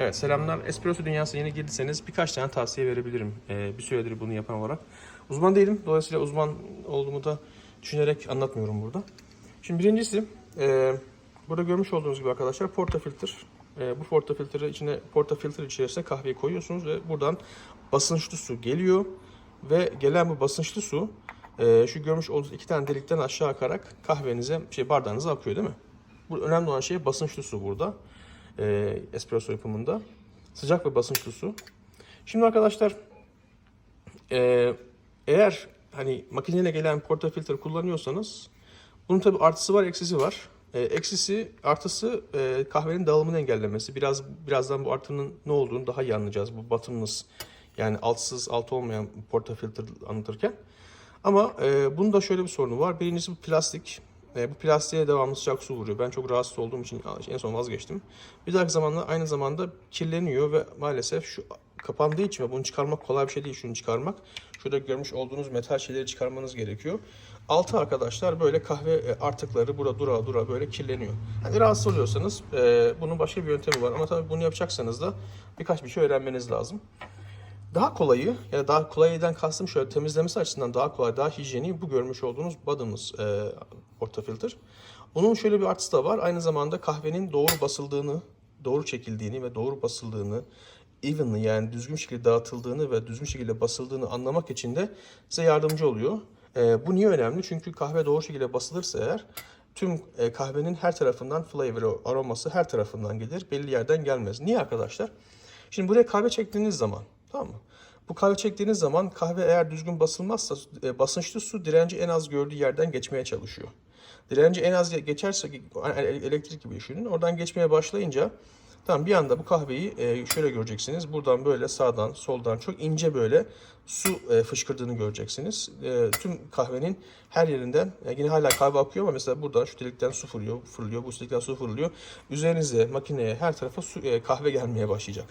Evet selamlar. Espresso dünyasına yeni girdiyseniz birkaç tane tavsiye verebilirim. Ee, bir süredir bunu yapan olarak. Uzman değilim. Dolayısıyla uzman olduğumu da düşünerek anlatmıyorum burada. Şimdi birincisi e, burada görmüş olduğunuz gibi arkadaşlar portafilter. E, bu portafiltre içine portafiltre içerisine kahveyi koyuyorsunuz ve buradan basınçlı su geliyor ve gelen bu basınçlı su e, şu görmüş olduğunuz iki tane delikten aşağı akarak kahvenize şey bardağınıza akıyor değil mi? Bu önemli olan şey basınçlı su burada. E, espresso yapımında. Sıcak ve basınçlı su. Şimdi arkadaşlar e, eğer hani makineyle gelen portafiltre kullanıyorsanız bunun tabi artısı var, eksisi var. E, eksisi, artısı e, kahvenin dağılımını engellemesi. Biraz birazdan bu artının ne olduğunu daha iyi anlayacağız. Bu bottomless yani altsız, alt olmayan portafiltre anlatırken. Ama e, bunun da şöyle bir sorunu var. Birincisi bu plastik. E, bu plastiğe devamlı sıcak su vuruyor. Ben çok rahatsız olduğum için en son vazgeçtim. Bir dahaki zamanda aynı zamanda kirleniyor ve maalesef şu kapandığı için ve bunu çıkarmak kolay bir şey değil. Şunu çıkarmak. Şurada görmüş olduğunuz metal şeyleri çıkarmanız gerekiyor. Altı arkadaşlar böyle kahve e, artıkları burada dura dura böyle kirleniyor. Hani rahatsız oluyorsanız e, bunun başka bir yöntemi var. Ama tabii bunu yapacaksanız da birkaç bir şey öğrenmeniz lazım. Daha kolayı ya da daha kolaydan kastım şöyle temizlemesi açısından daha kolay, daha hijyenik bu görmüş olduğunuz badımız e, portafilter. Onun şöyle bir artısı da var. Aynı zamanda kahvenin doğru basıldığını, doğru çekildiğini ve doğru basıldığını, evenly yani düzgün şekilde dağıtıldığını ve düzgün şekilde basıldığını anlamak için de size yardımcı oluyor. E, bu niye önemli? Çünkü kahve doğru şekilde basılırsa eğer tüm e, kahvenin her tarafından flavor, aroması her tarafından gelir. Belli yerden gelmez. Niye arkadaşlar? Şimdi buraya kahve çektiğiniz zaman Tamam mı? Bu kahve çektiğiniz zaman kahve eğer düzgün basılmazsa e, basınçlı su direnci en az gördüğü yerden geçmeye çalışıyor. Direnci en az geçerse e, elektrik gibi düşünün. Oradan geçmeye başlayınca tamam bir anda bu kahveyi e, şöyle göreceksiniz. Buradan böyle sağdan soldan çok ince böyle su fışkırdığını göreceksiniz. Tüm kahvenin her yerinden yine hala kahve akıyor ama mesela buradan şu delikten su fırlıyor, fırlıyor, bu delikten su fırlıyor. Üzerinize, makineye, her tarafa su, kahve gelmeye başlayacak.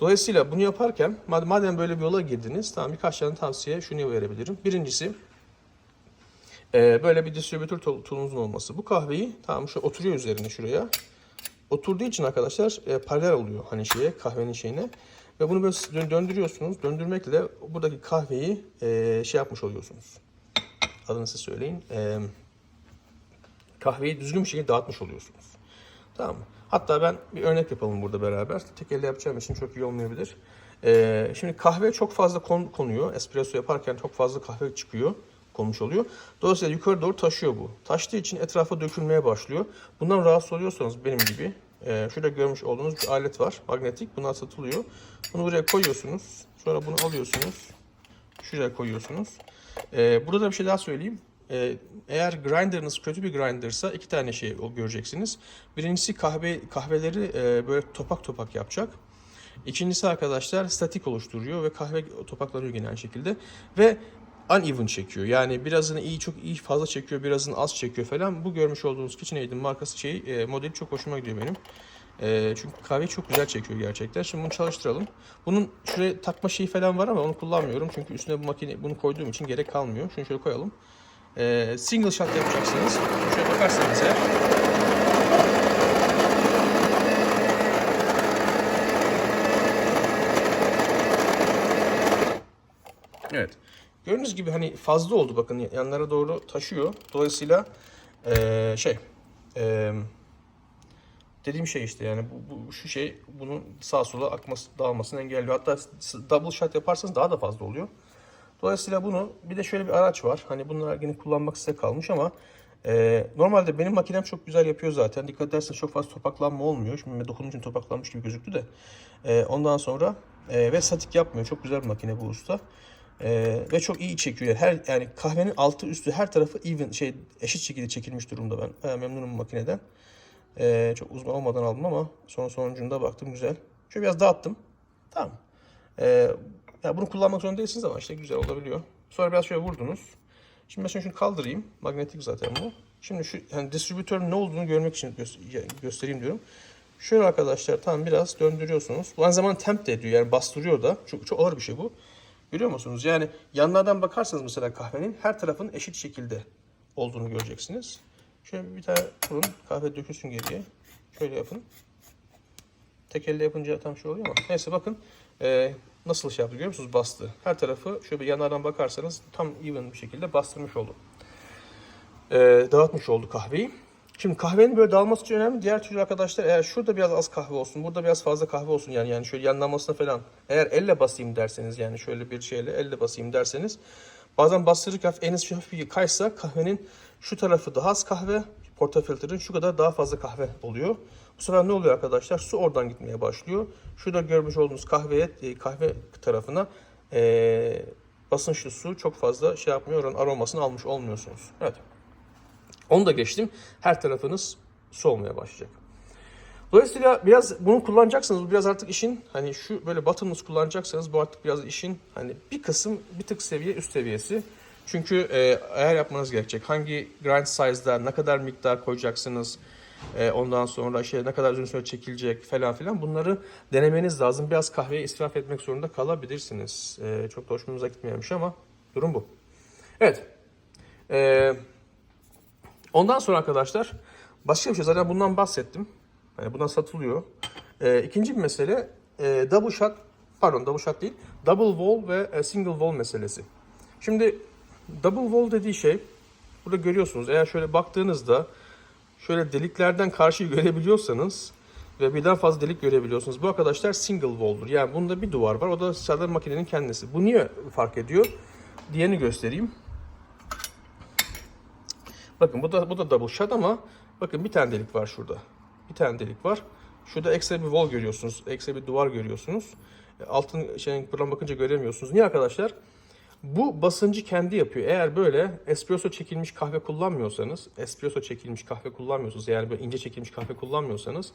Dolayısıyla bunu yaparken madem böyle bir yola girdiniz tamam birkaç tane tavsiye şunu verebilirim. Birincisi e, böyle bir distribütör tool'unuzun olması. Bu kahveyi tamam şu oturuyor üzerine şuraya. Oturduğu için arkadaşlar e, paralel oluyor hani şeye kahvenin şeyine. Ve bunu böyle döndürüyorsunuz. Döndürmekle buradaki kahveyi e, şey yapmış oluyorsunuz. Adını size söyleyin. E, kahveyi düzgün bir şekilde dağıtmış oluyorsunuz. Tamam mı? Hatta ben bir örnek yapalım burada beraber. Tek elde yapacağım için çok iyi olmayabilir. Ee, şimdi kahve çok fazla kon, konuyor. Espresso yaparken çok fazla kahve çıkıyor konmuş oluyor. Dolayısıyla yukarı doğru taşıyor bu. Taştığı için etrafa dökülmeye başlıyor. Bundan rahatsız oluyorsanız benim gibi e, şurada görmüş olduğunuz bir alet var. Magnetik. Bunlar satılıyor. Bunu buraya koyuyorsunuz. Sonra bunu alıyorsunuz. Şuraya koyuyorsunuz. E, burada da bir şey daha söyleyeyim. Ee, eğer grinder'ınız kötü bir grinder'sa iki tane şey göreceksiniz. Birincisi kahve kahveleri e, böyle topak topak yapacak. İkincisi arkadaşlar statik oluşturuyor ve kahve topaklanıyor genel şekilde ve uneven çekiyor. Yani birazını iyi çok iyi fazla çekiyor, birazını az çekiyor falan. Bu görmüş olduğunuz KitchenAid'in markası şey e, modeli çok hoşuma gidiyor benim. E, çünkü kahveyi çok güzel çekiyor gerçekten. Şimdi bunu çalıştıralım. Bunun şuraya takma şeyi falan var ama onu kullanmıyorum. Çünkü üstüne bu makine bunu koyduğum için gerek kalmıyor. Şunu şöyle koyalım e, single shot yapacaksınız. Şöyle bakarsanız eğer. Evet. Gördüğünüz gibi hani fazla oldu bakın yanlara doğru taşıyor. Dolayısıyla e, şey e, dediğim şey işte yani bu, bu şu şey bunun sağa sola akması dağılmasını engelliyor. Hatta double shot yaparsanız daha da fazla oluyor. Dolayısıyla bunu bir de şöyle bir araç var. Hani bunlar yine kullanmak size kalmış ama e, normalde benim makinem çok güzel yapıyor zaten. Dikkat ederseniz çok fazla topaklanma olmuyor. Şimdi dokununca topaklanmış gibi gözüktü de. E, ondan sonra e, ve statik yapmıyor. Çok güzel bir makine bu usta. E, ve çok iyi çekiyor. Her yani kahvenin altı üstü her tarafı even şey eşit şekilde çekilmiş durumda ben. Bayağı memnunum makineden. E, çok uzman olmadan aldım ama son sonucunda baktım güzel. Şöyle biraz dağıttım. Tamam. E, ya bunu kullanmak zorunda değilsiniz ama işte güzel olabiliyor. Sonra biraz şöyle vurdunuz. Şimdi mesela şunu kaldırayım. Magnetik zaten bu. Şimdi şu yani distribütörün ne olduğunu görmek için gö göstereyim diyorum. Şöyle arkadaşlar tam biraz döndürüyorsunuz. Bu aynı zaman temp de ediyor yani bastırıyor da. Çok, çok ağır bir şey bu. Görüyor musunuz? Yani yanlardan bakarsanız mesela kahvenin her tarafın eşit şekilde olduğunu göreceksiniz. Şöyle bir tane vurun. Kahve dökülsün geriye. Şöyle yapın. Tek elle yapınca tam şey oluyor ama. Neyse bakın e, nasıl şey yaptı görüyor musunuz? Bastı. Her tarafı şöyle yanlardan bakarsanız tam even bir şekilde bastırmış oldu. E, dağıtmış oldu kahveyi. Şimdi kahvenin böyle dağılması için önemli. Diğer türlü arkadaşlar eğer şurada biraz az kahve olsun, burada biraz fazla kahve olsun yani yani şöyle yanlamasına falan. Eğer elle basayım derseniz yani şöyle bir şeyle elle basayım derseniz bazen bastırırken en az hafif bir kaysa kahvenin şu tarafı daha az kahve, portafiltrenin şu kadar daha fazla kahve oluyor. Bu sefer ne oluyor arkadaşlar? Su oradan gitmeye başlıyor. Şurada görmüş olduğunuz kahveye, kahve tarafına e, basınçlı su çok fazla şey yapmıyor. Oranın aromasını almış olmuyorsunuz. Evet. Onu da geçtim. Her tarafınız su olmaya başlayacak. Dolayısıyla biraz bunu kullanacaksınız. Bu biraz artık işin hani şu böyle bottomless kullanacaksanız bu artık biraz işin hani bir kısım bir tık seviye üst seviyesi. Çünkü e, eğer yapmanız gerekecek. Hangi grind size'da ne kadar miktar koyacaksınız? e, ondan sonra şey ne kadar uzun süre çekilecek falan filan bunları denemeniz lazım. Biraz kahveyi israf etmek zorunda kalabilirsiniz. E, çok da hoşumuza gitmeyemiş ama durum bu. Evet. Eee Ondan sonra arkadaşlar başka bir şey zaten bundan bahsettim. Yani bundan satılıyor. Ee, ikinci bir mesele e, double shot pardon double shot değil double wall ve e, single wall meselesi. Şimdi double wall dediği şey burada görüyorsunuz eğer şöyle baktığınızda şöyle deliklerden karşıyı görebiliyorsanız ve birden fazla delik görebiliyorsunuz. Bu arkadaşlar single wall'dur. Yani bunda bir duvar var. O da sadece makinenin kendisi. Bu niye fark ediyor? Diğerini göstereyim. Bakın bu da bu da double shot ama bakın bir tane delik var şurada. Bir tane delik var. Şurada ekstra bir wall görüyorsunuz. Ekstra bir duvar görüyorsunuz. E, Altın şeyin buradan bakınca göremiyorsunuz. Niye arkadaşlar? Bu basıncı kendi yapıyor. Eğer böyle espresso çekilmiş kahve kullanmıyorsanız, espresso çekilmiş kahve kullanmıyorsanız, yani böyle ince çekilmiş kahve kullanmıyorsanız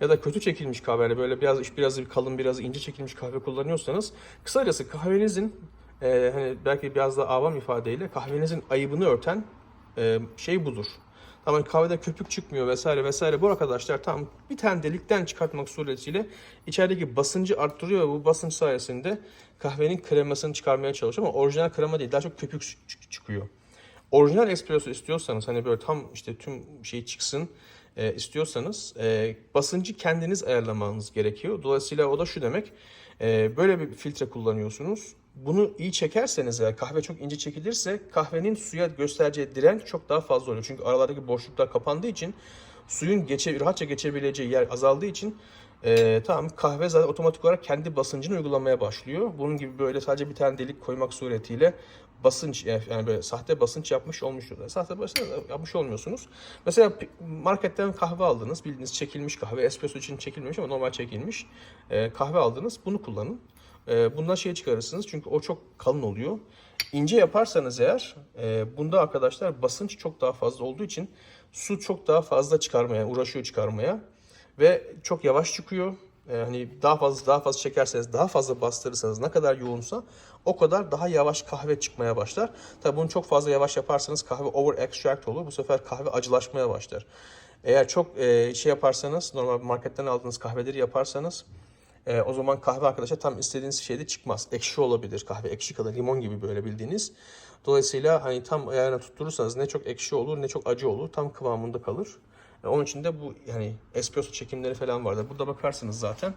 ya da kötü çekilmiş kahve, yani böyle biraz biraz kalın biraz ince çekilmiş kahve kullanıyorsanız, kısacası kahvenizin e, hani belki biraz da avam ifadeyle kahvenizin ayıbını örten e, şey budur. Tamam kahvede köpük çıkmıyor vesaire vesaire. Bu arkadaşlar tam bir tane delikten çıkartmak suretiyle içerideki basıncı arttırıyor ve bu basınç sayesinde kahvenin kremasını çıkarmaya çalışıyor ama orijinal krema değil daha çok köpük çık- çıkıyor. Orijinal espresso istiyorsanız hani böyle tam işte tüm şey çıksın e, istiyorsanız e, basıncı kendiniz ayarlamanız gerekiyor. Dolayısıyla o da şu demek e, böyle bir filtre kullanıyorsunuz. Bunu iyi çekerseniz eğer kahve çok ince çekilirse kahvenin suya göstereceği direnç çok daha fazla oluyor. Çünkü aralardaki boşluklar kapandığı için suyun geçe, rahatça geçebileceği yer azaldığı için e, tamam kahve zaten otomatik olarak kendi basıncını uygulamaya başlıyor. Bunun gibi böyle sadece bir tane delik koymak suretiyle basınç yani böyle sahte basınç yapmış olmuşsunuz. Sahte basınç yapmış olmuyorsunuz. Mesela marketten kahve aldınız. Bildiğiniz çekilmiş kahve. Espresso için çekilmemiş ama normal çekilmiş. E, kahve aldınız. Bunu kullanın. E, bundan şey çıkarırsınız. Çünkü o çok kalın oluyor. İnce yaparsanız eğer e, bunda arkadaşlar basınç çok daha fazla olduğu için su çok daha fazla çıkarmaya uğraşıyor çıkarmaya ve çok yavaş çıkıyor. Ee, hani daha fazla daha fazla çekerseniz, daha fazla bastırırsanız ne kadar yoğunsa o kadar daha yavaş kahve çıkmaya başlar. Tabii bunu çok fazla yavaş yaparsanız kahve over extract olur. Bu sefer kahve acılaşmaya başlar. Eğer çok e, şey yaparsanız, normal marketten aldığınız kahveleri yaparsanız e, o zaman kahve arkadaşlar tam istediğiniz şeyde çıkmaz. Ekşi olabilir kahve, ekşi kalır, limon gibi böyle bildiğiniz. Dolayısıyla hani tam ayarına tutturursanız ne çok ekşi olur ne çok acı olur. Tam kıvamında kalır. E, Onun için de bu yani espresso çekimleri falan vardır. Burada bakarsınız zaten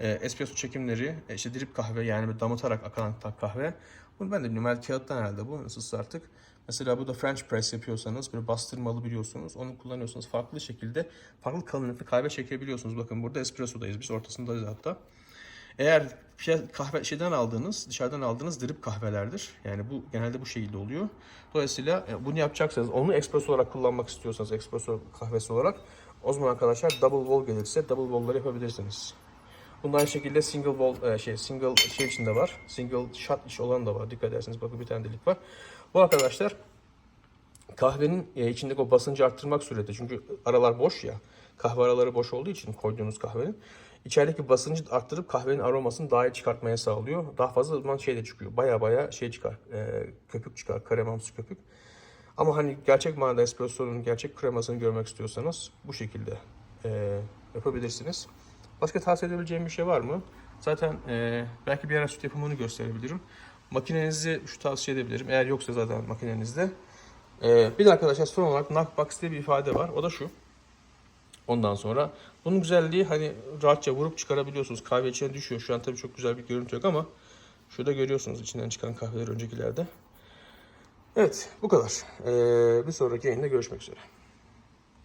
e, espresso çekimleri e, işte drip kahve yani böyle damıtarak akan kahve. Bunu ben de bilmiyorum. Kağıttan herhalde bu nasılsa artık. Mesela burada French press yapıyorsanız böyle bastırmalı biliyorsunuz. Onu kullanıyorsanız farklı şekilde farklı kalınlıkta kahve çekebiliyorsunuz. Bakın burada espressodayız. Biz ortasındayız hatta. Eğer kahve şeyden aldığınız, dışarıdan aldığınız drip kahvelerdir. Yani bu genelde bu şekilde oluyor. Dolayısıyla e, bunu yapacaksanız, onu espresso olarak kullanmak istiyorsanız, espresso kahvesi olarak o zaman arkadaşlar double wall gelirse double wall'ları yapabilirsiniz. Bundan aynı şekilde single wall e, şey single şey içinde var. Single shot iş olan da var. Dikkat ederseniz bakın bir tane delik var. Bu arkadaşlar kahvenin e, içindeki o basıncı arttırmak sureti. Çünkü aralar boş ya. Kahve araları boş olduğu için koyduğunuz kahvenin. içerideki basıncı arttırıp kahvenin aromasını daha iyi çıkartmaya sağlıyor. Daha fazla zaman şey de çıkıyor. Baya baya şey çıkar. e, köpük çıkar. Kremamsı köpük. Ama hani gerçek manada espresso'nun gerçek kremasını görmek istiyorsanız bu şekilde e, yapabilirsiniz. Başka tavsiye edebileceğim bir şey var mı? Zaten e, belki bir ara süt yapımını gösterebilirim. Makinenizi şu tavsiye edebilirim. Eğer yoksa zaten makinenizde. E, bir de arkadaşlar son olarak knockbox diye bir ifade var. O da şu. Ondan sonra bunun güzelliği hani rahatça vurup çıkarabiliyorsunuz. Kahve içine düşüyor. Şu an tabii çok güzel bir görüntü yok ama şurada görüyorsunuz içinden çıkan kahveler öncekilerde. Evet bu kadar. Ee, bir sonraki yayında görüşmek üzere.